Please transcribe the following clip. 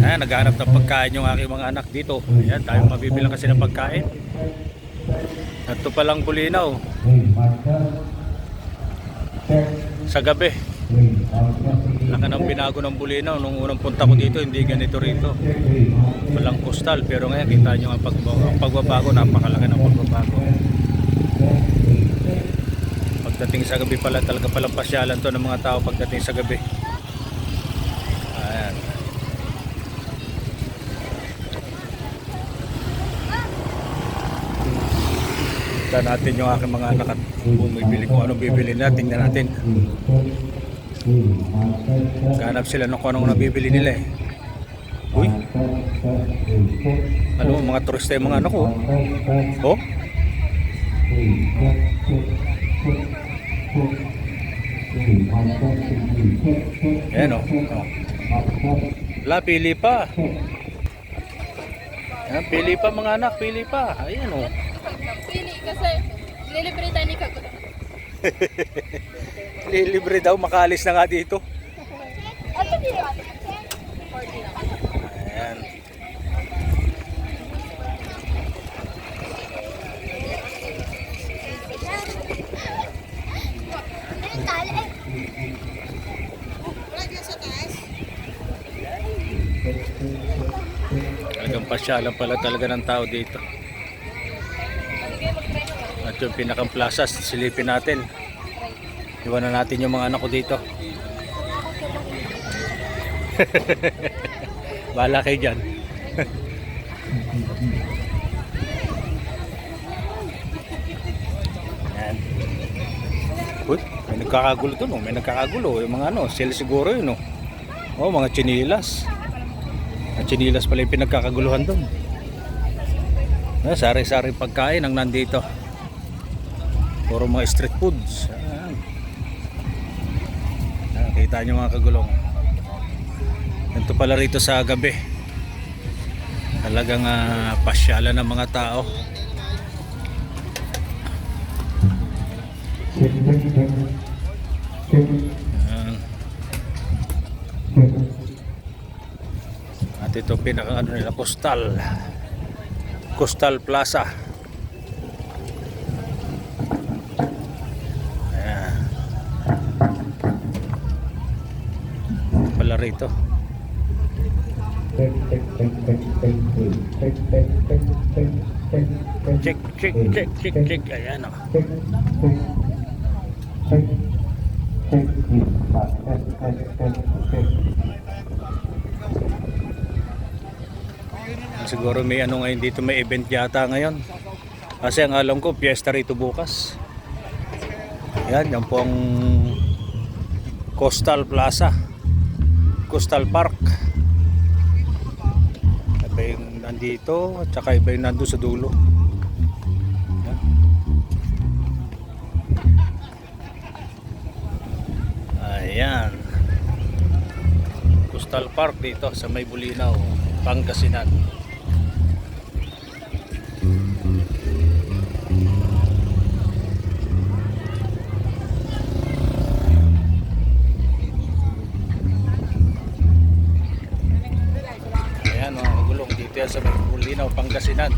Ayan, naghahanap ng pagkain yung aking mga anak dito. Ayan, tayo mabibilang kasi ng pagkain. At ito palang bulinaw sa gabi. Laka ng binago ng bulinaw. Nung unang punta ko dito, hindi ganito rito. Walang postal. Pero ngayon, kita nyo ang, pag, ang pagbabago. Napakalaki ng pagbabago. Pagdating sa gabi pala, talaga palang pasyalan to ng mga tao pagdating sa gabi. Ayan. Kita natin yung aking mga anak at bumibili kung anong bibili nila. Tingnan natin. Ganap sila ng kung anong nabibili nila eh. Uy. Ano, mga turista yung mga anak ko. Oh. Ayan oh. oh. La, pili pa. Ayan, pili pa mga anak, pili pa. Ayan oh. Kasi nilibre tayo ni Kagulo. Lilibre daw, makalis na nga dito. Ayan. Talagang pasyalan pala talaga ng tao dito. At yung pinakang plaza, silipin natin. Iwanan natin yung mga anak ko dito. Bahala kayo dyan. Yan. Uy, may nagkakagulo to no. May nagkakagulo. Yung mga ano, sila siguro yun no. Oh, mga chinilas. Ang chinilas pala yung pinagkakaguluhan doon. Ah, sari-sari pagkain ang nandito. Puro mga street foods. Ayan. Ayan, kita nyo mga kagulong. Ito pala rito sa gabi. Talagang uh, pasyalan ng mga tao. At ito pinaka ano nila, Coastal. Coastal Plaza. Rito. Check, check, check, check, check. Ayan oh. o. Siguro may ano ngayon dito, may event yata ngayon. Kasi ang alam ko, piyesta rito bukas. Yan, yan po ang Coastal Plaza. Coastal Park. Iba yung nandito, at saka iba yung nandun sa dulo. Yan. Ayan. Coastal Park dito sa May Bulinaw, Pangasinan. Ayan mga kagulong dito yan sa Bulinaw, Pangasinan.